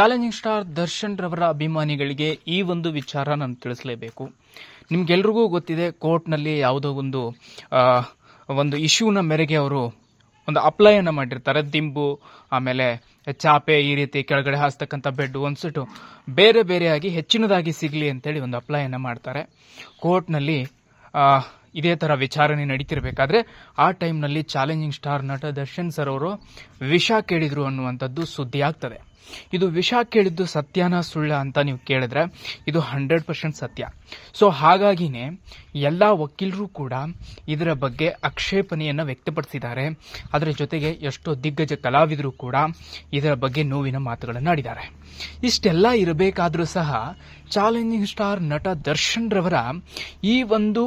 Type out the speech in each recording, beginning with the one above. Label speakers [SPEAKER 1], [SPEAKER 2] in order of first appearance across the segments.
[SPEAKER 1] Challenging star Darshan ರವರ ಅಭಿಮಾನಿಗಳಿಗೆ ಈ ಒಂದು ವಿಚಾರ ನಾನು ತಿಳಿಸಲೇಬೇಕು. ನಿಮ್ಗೆಲ್ರಿಗೂ ಗೊತ್ತಿದೆ, ಕೋರ್ಟ್ನಲ್ಲಿ ಯಾವುದೋ ಒಂದು ಒಂದು ಇಶ್ಯೂನ ಮೇರೆಗೆ ಅವರು ಒಂದು ಅಪ್ಲೈಯನ್ನು ಮಾಡಿರ್ತಾರೆ. ದಿಂಬು, ಆಮೇಲೆ ಚಾಪೆ ಈ ರೀತಿ ಕೆಳಗಡೆ ಹಾಸ್ತಕ್ಕಂಥ ಬೆಡ್ ಒಂದ್ಸಿಟ್ಟು ಬೇರೆ ಬೇರೆಯಾಗಿ ಹೆಚ್ಚಿನದಾಗಿ ಸಿಗಲಿ ಅಂತೇಳಿ ಒಂದು ಅಪ್ಲೈಯನ್ನು ಮಾಡ್ತಾರೆ. ಕೋರ್ಟ್ನಲ್ಲಿ ಇದೇ ಥರ ವಿಚಾರಣೆ ನಡೀತಿರ್ಬೇಕಾದ್ರೆ ಆ ಟೈಮ್ನಲ್ಲಿ ಚಾಲೆಂಜಿಂಗ್ ಸ್ಟಾರ್ ನಟ ದರ್ಶನ್ ಸರ್ ಅವರು ವಿಷ ಕೇಳಿದ್ರು ಅನ್ನುವಂಥದ್ದು ಸುದ್ದಿ ಆಗ್ತದೆ ಇದು ವಿಷ ಕೇಳಿದ್ದು ಸತ್ಯನ ಸುಳ್ಳ ಅಂತ ನೀವು ಕೇಳಿದ್ರೆ ಇದು ಹಂಡ್ರೆಡ್ ಪರ್ಸೆಂಟ್ ಸತ್ಯ. ಸೊ ಹಾಗಾಗಿನೇ ಎಲ್ಲ ವಕೀಲರು ಕೂಡ ಇದರ ಬಗ್ಗೆ ಆಕ್ಷೇಪಣೆಯನ್ನು ವ್ಯಕ್ತಪಡಿಸಿದ್ದಾರೆ. ಅದರ ಜೊತೆಗೆ ಎಷ್ಟೋ ದಿಗ್ಗಜ ಕಲಾವಿದರು ಕೂಡ ಇದರ ಬಗ್ಗೆ ನೋವಿನ ಮಾತುಗಳನ್ನು ಆಡಿದ್ದಾರೆ. ಇಷ್ಟೆಲ್ಲ ಇರಬೇಕಾದರೂ ಸಹ ಚಾಲೆಂಜಿಂಗ್ ಸ್ಟಾರ್ ನಟ ದರ್ಶನ್ ರವರ ಈ ಒಂದು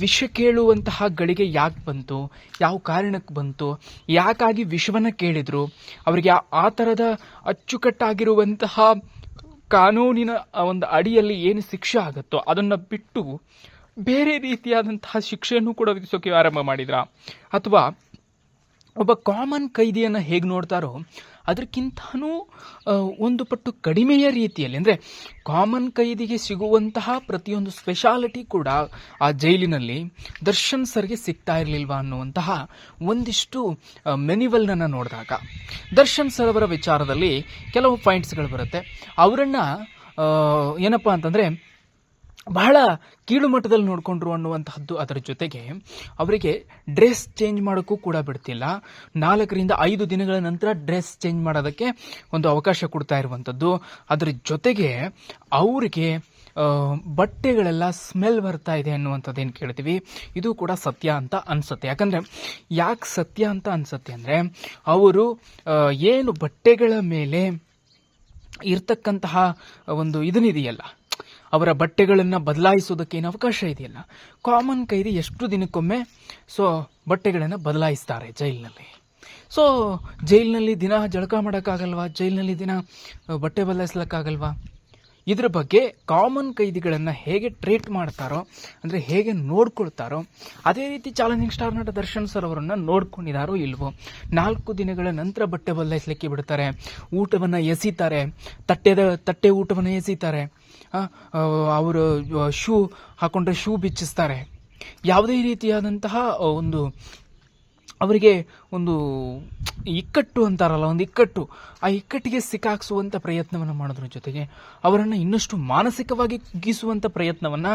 [SPEAKER 1] ವಿಷ ಕೇಳುವಂತಹ ಗಳಿಗೆ ಯಾಕೆ ಬಂತು, ಯಾವ ಕಾರಣಕ್ಕೆ ಬಂತು, ಯಾಕಾಗಿ ವಿಷವನ್ನು ಕೇಳಿದ್ರು, ಅವರಿಗೆ ಆ ಥರದ ಅಚ್ಚುಕಟ್ಟಾಗಿರುವಂತಹ ಕಾನೂನಿನ ಒಂದು ಅಡಿಯಲ್ಲಿ ಏನು ಶಿಕ್ಷೆ ಆಗುತ್ತೋ ಅದನ್ನು ಬಿಟ್ಟು ಬೇರೆ ರೀತಿಯಾದಂತಹ ಶಿಕ್ಷೆಯನ್ನು ಕೂಡ ವಿಧಿಸೋಕೆ ಆರಂಭ ಮಾಡಿದ್ರ? ಅಥವಾ ಒಬ್ಬ ಕಾಮನ್ ಕೈದಿಯನ್ನು ಹೇಗೆ ನೋಡ್ತಾರೋ ಅದಕ್ಕಿಂತನೂ ಒಂದು ಪಟ್ಟು ಕಡಿಮೆಯ ರೀತಿಯಲ್ಲಿ, ಅಂದರೆ ಕಾಮನ್ ಕೈದಿಗೆ ಸಿಗುವಂತಹ ಪ್ರತಿಯೊಂದು ಸ್ಪೆಷಾಲಿಟಿ ಕೂಡ ಆ ಜೈಲಿನಲ್ಲಿ ದರ್ಶನ್ ಸರ್ಗೆ ಸಿಗ್ತಾ ಇರಲಿಲ್ವಾ ಅನ್ನುವಂತಹ ಒಂದಿಷ್ಟು ಮೆನಿವಲ್ನ ನೋಡಿದಾಗ. ದರ್ಶನ್ ಸರ್ ಅವರ ವಿಚಾರದಲ್ಲಿ ಕೆಲವು ಪಾಯಿಂಟ್ಸ್ಗಳು ಬರುತ್ತೆ. ಅವರನ್ನು ಏನಪ್ಪ ಅಂತಂದರೆ ಬಹಳ ಕೀಳು ಮಟ್ಟದಲ್ಲಿ ನೋಡಿಕೊಂಡ್ರು ಅನ್ನುವಂತಹದ್ದು ಅದರ ಜೊತೆಗೆ ಅವರಿಗೆ ಡ್ರೆಸ್ ಚೇಂಜ್ ಮಾಡೋಕ್ಕೂ ಕೂಡ ಬಿಡ್ತಿಲ್ಲ. ನಾಲ್ಕರಿಂದ ಐದು ದಿನಗಳ ನಂತರ ಡ್ರೆಸ್ ಚೇಂಜ್ ಮಾಡೋದಕ್ಕೆ ಒಂದು ಅವಕಾಶ ಕೊಡ್ತಾ ಇರುವಂಥದ್ದು ಅದರ ಜೊತೆಗೆ ಅವರಿಗೆ ಬಟ್ಟೆಗಳೆಲ್ಲ ಸ್ಮೆಲ್ ಬರ್ತಾ ಇದೆ ಅನ್ನುವಂಥದ್ದೇನು ಕೇಳ್ತೀವಿ. ಇದು ಕೂಡ ಸತ್ಯ ಅಂತ ಅನ್ಸುತ್ತೆ. ಯಾಕಂದರೆ ಯಾಕೆ ಸತ್ಯ ಅಂತ ಅನ್ಸುತ್ತೆ ಅಂದರೆ ಅವರು ಏನು ಬಟ್ಟೆಗಳ ಮೇಲೆ ಇರ್ತಕ್ಕಂತಹ ಒಂದು ಇದನ್ನಿದೆಯಲ್ಲ ಅವರ ಬಟ್ಟೆಗಳನ್ನು ಬದಲಾಯಿಸೋದಕ್ಕೆ ಏನು ಅವಕಾಶ ಇದೆಯಲ್ಲ? ಕಾಮನ್ ಕೈದಿ ಎಷ್ಟು ದಿನಕ್ಕೊಮ್ಮೆ ಸೊ ಬಟ್ಟೆಗಳನ್ನು ಬದಲಾಯಿಸ್ತಾರೆ ಜೈಲಿನಲ್ಲಿ. ಸೊ ಜೈಲಿನಲ್ಲಿ ದಿನ ಜಳಕ ಮಾಡೋಕ್ಕಾಗಲ್ವಾ? ಜೈಲಿನಲ್ಲಿ ದಿನ ಬಟ್ಟೆ ಬದಲಾಯಿಸ್ಲಿಕ್ಕಾಗಲ್ವಾ? ಇದ್ರ ಬಗ್ಗೆ ಕಾಮನ್ ಕೈದಿಗಳನ್ನು ಹೇಗೆ ಟ್ರೀಟ್ ಮಾಡ್ತಾರೋ, ಅಂದರೆ ಹೇಗೆ ನೋಡ್ಕೊಳ್ತಾರೋ, ಅದೇ ರೀತಿ ಚಾಲೆಂಜಿಂಗ್ ಸ್ಟಾರ್ ನಟ ದರ್ಶನ್ ಸರ್ ಅವರನ್ನು ನೋಡ್ಕೊಂಡಿದಾರೋ ಇಲ್ವೋ, ನಾಲ್ಕು ದಿನಗಳ ನಂತರ ಬಟ್ಟೆ ಬದಲಾಯಿಸಲಿಕ್ಕೆ ಬಿಡ್ತಾರೆ, ಊಟವನ್ನು ಎಸಿತಾರೆ, ತಟ್ಟೆದ, ತಟ್ಟೆ ಊಟವನ್ನು ಎಸಿತಾರೆ ಅವರು ಶೂ ಹಾಕೊಂಡ್ರೆ ಶೂ ಬಿಚ್ಚಿಸ್ತಾರೆ. ಯಾವುದೇ ರೀತಿಯಾದಂತಹ ಒಂದು ಅವರಿಗೆ ಒಂದು ಇಕ್ಕಟ್ಟು ಅಂತಾರಲ್ಲ, ಒಂದು ಇಕ್ಕಟ್ಟು. ಆ ಇಕ್ಕಟ್ಟಿಗೆ ಸಿಕ್ಕಾಕ್ಸುವಂಥ ಪ್ರಯತ್ನವನ್ನು ಮಾಡೋದ್ರ ಜೊತೆಗೆ ಅವರನ್ನು ಇನ್ನಷ್ಟು ಮಾನಸಿಕವಾಗಿ ಕುಗ್ಗಿಸುವಂಥ ಪ್ರಯತ್ನವನ್ನು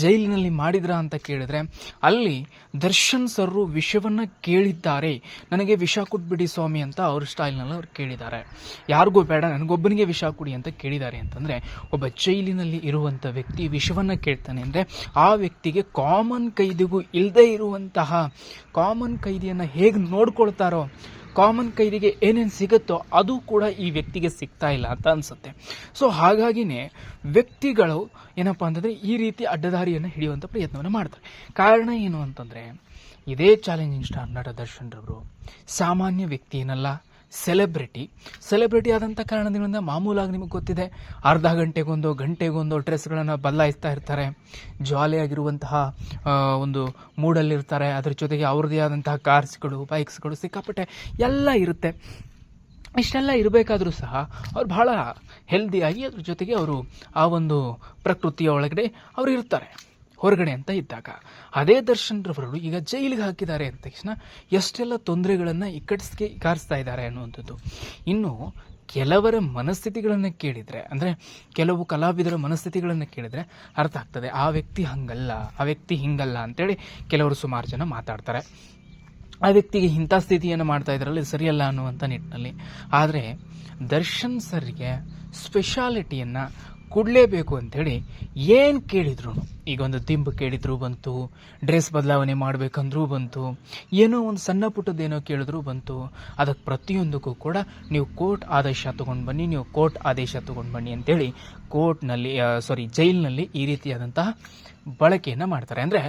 [SPEAKER 1] ಜೈಲಿನಲ್ಲಿ ಮಾಡಿದ್ರ ಅಂತ ಕೇಳಿದ್ರೆ, ಅಲ್ಲಿ ದರ್ಶನ್ ಸರ್ರು ವಿಷವನ್ನು ಕೇಳಿದ್ದಾರೆ. ನನಗೆ ವಿಷ ಕೊಟ್ಬಿಡಿ ಸ್ವಾಮಿ ಅಂತ ಅವ್ರ ಸ್ಟೈಲ್ನಲ್ಲಿ ಅವ್ರು ಕೇಳಿದ್ದಾರೆ. ಯಾರಿಗೂ ಬೇಡ, ನನಗೊಬ್ಬನಿಗೆ ವಿಷ ಕೊಡಿ ಅಂತ ಕೇಳಿದ್ದಾರೆ ಅಂತಂದರೆ, ಒಬ್ಬ ಜೈಲಿನಲ್ಲಿ ಇರುವಂಥ ವ್ಯಕ್ತಿ ವಿಷವನ್ನು ಕೇಳ್ತಾನೆ ಅಂದರೆ, ಆ ವ್ಯಕ್ತಿಗೆ ಕಾಮನ್ ಕೈದಿಗೂ ಇಲ್ಲದೆ ಇರುವಂತಹ ಕಾಮನ್ ಕೈದಿಯನ್ನು ಹೇಗೆ ನೋಡ್ಕೊಳ್ತಾರೋ ಕಾಮನ್ ಕೈದಿಗೆ ಏನೇನು ಸಿಗುತ್ತೋ ಅದು ಕೂಡ ಈ ವ್ಯಕ್ತಿಗೆ ಸಿಗ್ತಾ ಇಲ್ಲ ಅಂತ ಅನ್ಸುತ್ತೆ. ಸೊ ಹಾಗಾಗಿನೇ ವ್ಯಕ್ತಿಗಳು ಏನಪ್ಪ ಅಂತಂದರೆ ಈ ರೀತಿ ಅಡ್ಡದಾರಿಯನ್ನು ಹಿಡಿಯುವಂಥ ಪ್ರಯತ್ನವನ್ನು ಮಾಡ್ತಾರೆ. ಕಾರಣ ಏನು ಅಂತಂದರೆ, ಇದೇ ಚಾಲೆಂಜಿಂಗ್ ಸ್ಟಾರ್ ನಟ ದರ್ಶನ್ ರವರು ಸಾಮಾನ್ಯ ವ್ಯಕ್ತಿ ಏನಲ್ಲ ಸೆಲೆಬ್ರಿಟಿ. ಸೆಲೆಬ್ರಿಟಿ ಆದಂಥ ಕಾರಣದಿಂದ ಮಾಮೂಲಾಗಿ ನಿಮಗೆ ಗೊತ್ತಿದೆ, ಅರ್ಧ ಗಂಟೆಗೊಂದು ಗಂಟೆಗೊಂದು ಡ್ರೆಸ್ಗಳನ್ನು ಬದಲಾಯಿಸ್ತಾ ಇರ್ತಾರೆ. ಜಾಲಿಯಾಗಿರುವಂತಹ ಒಂದು ಮೂಡಲ್ಲಿರ್ತಾರೆ. ಅದ್ರ ಜೊತೆಗೆ ಅವ್ರದ್ದೇ ಆದಂತಹ ಕಾರ್ಸ್ಗಳು, ಬೈಕ್ಸ್ಗಳು ಸಿಕ್ಕಾಪಟ್ಟೆ ಎಲ್ಲ ಇರುತ್ತೆ. ಇಷ್ಟೆಲ್ಲ ಇರಬೇಕಾದ್ರೂ ಸಹ ಅವ್ರು ಬಹಳ ಹೆಲ್ದಿಯಾಗಿ ಅದ್ರ ಜೊತೆಗೆ ಅವರು ಆ ಒಂದು ಪ್ರಕೃತಿಯ ಒಳಗಡೆ ಅವರು ಇರ್ತಾರೆ. ಹೊರಗಡೆ ಅಂತ ಇದ್ದಾಗ ಅದೇ ದರ್ಶನ್ ರವರು ಈಗ ಜೈಲಿಗೆ ಹಾಕಿದ್ದಾರೆ ಅಂದ ತಕ್ಷಣ ಎಷ್ಟೆಲ್ಲ ತೊಂದರೆಗಳನ್ನು ಇಕ್ಕಟ್ಸ್ಗೆ ಕಾರಿಸ್ತಾ ಇದ್ದಾರೆ ಅನ್ನುವಂಥದ್ದು. ಇನ್ನು ಕೆಲವರ ಮನಸ್ಥಿತಿಗಳನ್ನು ಕೇಳಿದರೆ, ಅಂದರೆ ಕೆಲವು ಕಲಾವಿದರ ಮನಸ್ಥಿತಿಗಳನ್ನು ಕೇಳಿದರೆ ಅರ್ಥ ಆಗ್ತದೆ, ಆ ವ್ಯಕ್ತಿ ಹಂಗಲ್ಲ, ಆ ವ್ಯಕ್ತಿ ಹಿಂಗಲ್ಲ ಅಂತೇಳಿ ಕೆಲವರು ಸುಮಾರು ಜನ ಮಾತಾಡ್ತಾರೆ. ಆ ವ್ಯಕ್ತಿಗೆ ಇಂಥ ಸ್ಥಿತಿಯನ್ನು ಮಾಡ್ತಾ ಇದ್ರಲ್ಲಿ ಸರಿಯಲ್ಲ ಅನ್ನುವಂಥ ನಿಟ್ಟಿನಲ್ಲಿ. ಆದರೆ ದರ್ಶನ್ ಸರ್ಗೆ ಸ್ಪೆಷಾಲಿಟಿಯನ್ನು ಕೊಡಲೇಬೇಕು ಅಂಥೇಳಿ ಏನು ಕೇಳಿದ್ರು ಈಗ ಒಂದು ದಿಂಬು ಕೇಳಿದ್ರು ಬಂತು, ಡ್ರೆಸ್ ಬದಲಾವಣೆ ಮಾಡಬೇಕಂದ್ರೂ ಬಂತು, ಏನೋ ಒಂದು ಸಣ್ಣ ಪುಟ್ಟದ್ದೇನೋ ಕೇಳಿದ್ರು ಬಂತು. ಅದಕ್ಕೆ ಪ್ರತಿಯೊಂದಕ್ಕೂ ಕೂಡ ನೀವು ಕೋರ್ಟ್ ಆದೇಶ ತೊಗೊಂಡು ಬನ್ನಿ, ನೀವು ಕೋರ್ಟ್ ಆದೇಶ ತೊಗೊಂಡು ಬನ್ನಿ ಅಂತೇಳಿ ಕೋರ್ಟ್ನಲ್ಲಿ ಸಾರಿ ಜೈಲಿನಲ್ಲಿ ಈ ರೀತಿಯಾದಂತಹ ಬಳಕೆಯನ್ನು ಮಾಡ್ತಾರೆ. ಅಂದರೆ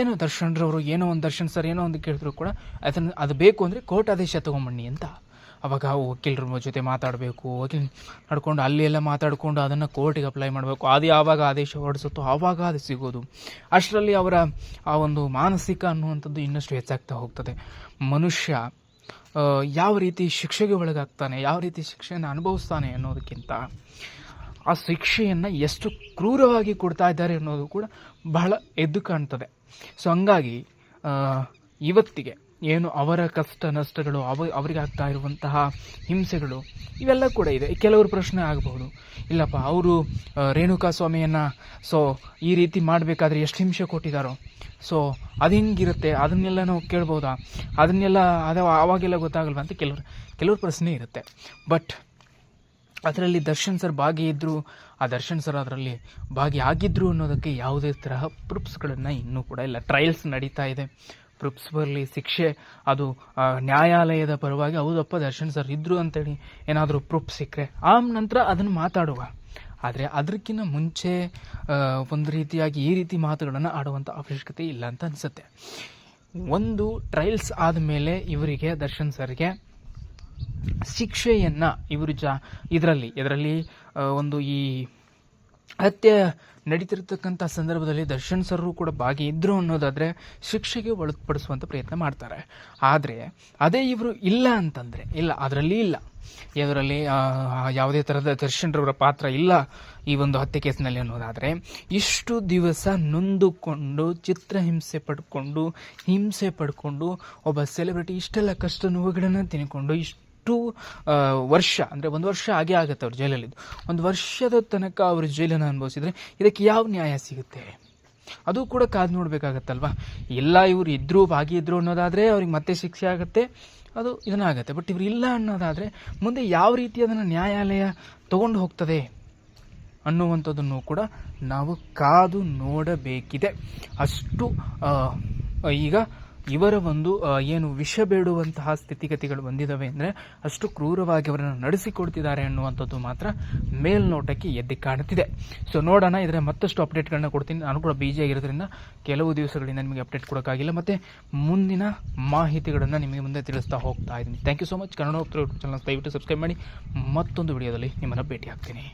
[SPEAKER 1] ಏನೋ ದರ್ಶನ್ರವರು, ಏನೋ ಒಂದು ದರ್ಶನ್ ಸರ್ ಏನೋ ಒಂದು ಕೇಳಿದ್ರು ಕೂಡ ಅದನ್ನು ಅದು ಬೇಕು ಅಂದರೆ ಕೋರ್ಟ್ ಆದೇಶ ತೊಗೊಂಬನ್ನಿ ಅಂತ ಅವಾಗ ವಕೀಲರ ಜೊತೆ ಮಾತಾಡಬೇಕು, ವಕೀಲ್ ನಡ್ಕೊಂಡು ಅಲ್ಲಿ ಎಲ್ಲ ಮಾತಾಡಿಕೊಂಡು ಅದನ್ನು ಕೋರ್ಟಿಗೆ ಅಪ್ಲೈ ಮಾಡಬೇಕು. ಅದು ಯಾವಾಗ ಆದೇಶ ಹೊರಡಿಸುತ್ತೋ ಆವಾಗ ಅದು ಸಿಗೋದು. ಅಷ್ಟರಲ್ಲಿ ಅವರ ಆ ಒಂದು ಮಾನಸಿಕ ಅನ್ನುವಂಥದ್ದು ಇನ್ನಷ್ಟು ಹೆಚ್ಚಾಗ್ತಾ ಹೋಗ್ತದೆ. ಮನುಷ್ಯ ಯಾವ ರೀತಿ ಶಿಕ್ಷೆಗೆ ಒಳಗಾಗ್ತಾನೆ, ಯಾವ ರೀತಿ ಶಿಕ್ಷೆಯನ್ನು ಅನುಭವಿಸ್ತಾನೆ ಅನ್ನೋದಕ್ಕಿಂತ ಆ ಶಿಕ್ಷೆಯನ್ನು ಎಷ್ಟು ಕ್ರೂರವಾಗಿ ಕೊಡ್ತಾ ಇದ್ದಾರೆ ಅನ್ನೋದು ಕೂಡ ಬಹಳ ಎದ್ದು ಕಾಣ್ತದೆ. ಸೊ ಹಂಗಾಗಿ ಇವತ್ತಿಗೆ ಏನು ಅವರ ಕಷ್ಟ ನಷ್ಟಗಳು, ಅವ, ಅವರಿಗೆ ಆಗ್ತಾ ಇರುವಂತಹ ಹಿಂಸೆಗಳು, ಇವೆಲ್ಲ ಕೂಡ ಇದೆ. ಕೆಲವರು ಪ್ರಶ್ನೆ ಆಗಬಹುದು. ಇಲ್ಲಪ್ಪ, ಅವರು ರೇಣುಕಾ ಸ್ವಾಮಿಯನ್ನು, ಸೊ, ಈ ರೀತಿ ಮಾಡಬೇಕಾದ್ರೆ ಎಷ್ಟು ಹಿಂಸೆ ಕೊಟ್ಟಿದ್ದಾರೋ ಸೊ, ಅದು ಹಿಂಗಿರುತ್ತೆ? ಅದನ್ನೆಲ್ಲ ನಾವು ಕೇಳ್ಬೋದಾ? ಅದನ್ನೆಲ್ಲ, ಅದು ಆವಾಗೆಲ್ಲ ಗೊತ್ತಾಗಲ್ವ ಅಂತ ಕೆಲವರು, ಕೆಲವ್ರ ಪ್ರಶ್ನೆ ಇರುತ್ತೆ. ಬಟ್, ಅದರಲ್ಲಿ ದರ್ಶನ್ ಸರ್ ಭಾಗಿಯಿದ್ದರು ಆ ದರ್ಶನ್ ಸರ್ ಅದರಲ್ಲಿ ಭಾಗಿಯಾಗಿದ್ದರು ಅನ್ನೋದಕ್ಕೆ ಯಾವುದೇ ತರಹ ಪ್ರೂಫ್ಸ್ಗಳನ್ನು ಇನ್ನೂ ಕೂಡ ಇಲ್ಲ. ಟ್ರಯಲ್ಸ್ ನಡೀತಾ ಇದೆ. ಪ್ರೂಫ್ಸ್ ಬರಲಿ ಶಿಕ್ಷೆ, ಅದು ನ್ಯಾಯಾಲಯದ ಪರವಾಗಿ ಹೌದಪ್ಪ ದರ್ಶನ್ ಸರ್ ಇದ್ರು ಅಂತೇಳಿ ಏನಾದರೂ ಪ್ರೂಫ್ ಸಿಕ್ಕರೆ ಆ ನಂತರ ಅದನ್ನು ಮಾತಾಡುವ. ಆದರೆ ಅದಕ್ಕಿಂತ ಮುಂಚೆ ಒಂದು ರೀತಿಯಾಗಿ ಈ ರೀತಿ ಮಾತುಗಳನ್ನು ಆಡುವಂಥ ಅವಶ್ಯಕತೆ ಇಲ್ಲ ಅಂತ ಅನಿಸುತ್ತೆ. ಒಂದು, ಟ್ರಯಲ್ಸ್ ಆದಮೇಲೆ ಇವರಿಗೆ ದರ್ಶನ್ ಸರ್ಗೆ ಶಿಕ್ಷೆಯನ್ನು ಇವರು ಜಾ, ಇದರಲ್ಲಿ ಇದರಲ್ಲಿ ಒಂದು ಈ ಹತ್ಯೆ ನಡೀತಿರ್ತಕ್ಕಂಥ ಸಂದರ್ಭದಲ್ಲಿ ದರ್ಶನ್ ಸರ್ರು ಕೂಡ ಭಾಗಿ ಅನ್ನೋದಾದರೆ ಅನ್ನೋದಾದ್ರೆ ಶಿಕ್ಷೆಗೆ ಒಳಪಡಿಸುವಂಥ ಪ್ರಯತ್ನ ಮಾಡ್ತಾರೆ. ಆದರೆ ಅದೇ ಇವರು ಇಲ್ಲ ಅಂತಂದರೆ, ಇಲ್ಲ, ಅದರಲ್ಲಿ ಇಲ್ಲ. ಇದರಲ್ಲಿ ಯಾವುದೇ ಥರದ ದರ್ಶನ್ರವರ ಪಾತ್ರ ಇಲ್ಲ ಈ ಒಂದು ಹತ್ಯೆ ಕೇಸ್ನಲ್ಲಿ ಅನ್ನೋದಾದರೆ, ಇಷ್ಟು ದಿವಸ ನೊಂದುಕೊಂಡು ಚಿತ್ರಹಿಂಸೆ ಪಡ್ಕೊಂಡು, ಹಿಂಸೆ ಪಡ್ಕೊಂಡು, ಒಬ್ಬ ಸೆಲೆಬ್ರಿಟಿ ಇಷ್ಟೆಲ್ಲ ಕಷ್ಟ ನೋವುಗಳನ್ನು ತಿನ್ಕೊಂಡು, ಇಷ್ಟು ಆ, ವರ್ಷ ಅಂದರೆ ಒಂದು ವರ್ಷ ಆಗೇ ಆಗುತ್ತೆ ಅವ್ರು ಜೈಲಲ್ಲಿದ್ದು. ಒಂದು ವರ್ಷದ ತನಕ ಅವರು ಜೈಲನ್ನು ಅನುಭವಿಸಿದ್ರೆ ಇದಕ್ಕೆ ಯಾವ ನ್ಯಾಯ ಸಿಗುತ್ತೆ? ಅದು ಕೂಡ ಕಾದು ನೋಡಬೇಕಾಗತ್ತಲ್ವಾ? ಎಲ್ಲ ಇವರು ಇದ್ರು ಭಾಗಿಯಿದ್ರು ಅನ್ನೋದಾದರೆ ಅವ್ರಿಗೆ ಮತ್ತೆ ಶಿಕ್ಷೆ ಆಗುತ್ತೆ ಅದು ಇದನ್ನಾಗುತ್ತೆ ಬಟ್ ಇವ್ರು ಇಲ್ಲ ಅನ್ನೋದಾದರೆ ಮುಂದೆ ಯಾವ ರೀತಿ ಅದನ್ನು ನ್ಯಾಯಾಲಯ ತಗೊಂಡು ಹೋಗ್ತದೆ ಅನ್ನುವಂಥದ್ದನ್ನು ಕೂಡ ನಾವು ಕಾದು ನೋಡಬೇಕಿದೆ. ಅಷ್ಟು ಈಗ ಇವರ ಒಂದು ಏನು ವಿಷ ಬೇಡುವಂತಹ ಸ್ಥಿತಿಗತಿಗಳು ಬಂದಿದ್ದಾವೆ ಅಂದರೆ ಅಷ್ಟು ಕ್ರೂರವಾಗಿ ಅವರನ್ನು ನಡೆಸಿಕೊಡ್ತಿದ್ದಾರೆ ಅನ್ನುವಂಥದ್ದು ಮಾತ್ರ ಮೇಲ್ನೋಟಕ್ಕೆ ಎದ್ದು ಕಾಣುತ್ತಿದೆ ಸೊ ನೋಡೋಣ, ಇದರ ಮತ್ತಷ್ಟು ಅಪ್ಡೇಟ್ಗಳನ್ನ ಕೊಡ್ತೀನಿ. ನಾನು ಕೂಡ ಬಿಜಿ ಆಗಿರೋದ್ರಿಂದ ಕೆಲವು ದಿವಸಗಳಿಂದ ನಿಮಗೆ ಅಪ್ಡೇಟ್ ಕೊಡೋಕ್ಕಾಗಿಲ್ಲ. ಮತ್ತು ಮುಂದಿನ ಮಾಹಿತಿಗಳನ್ನು ನಿಮಗೆ ಮುಂದೆ ತಿಳಿಸ್ತಾ ಹೋಗ್ತಾ ಇದ್ದೀನಿ. Thank you so much Kannada channel ದಯವಿಟ್ಟು ಸಬ್ಸ್ಕ್ರೈಬ್ ಮಾಡಿ. ಮತ್ತೊಂದು ವಿಡಿಯೋದಲ್ಲಿ ನಿಮ್ಮನ್ನು ಭೇಟಿ ಆಗ್ತೀನಿ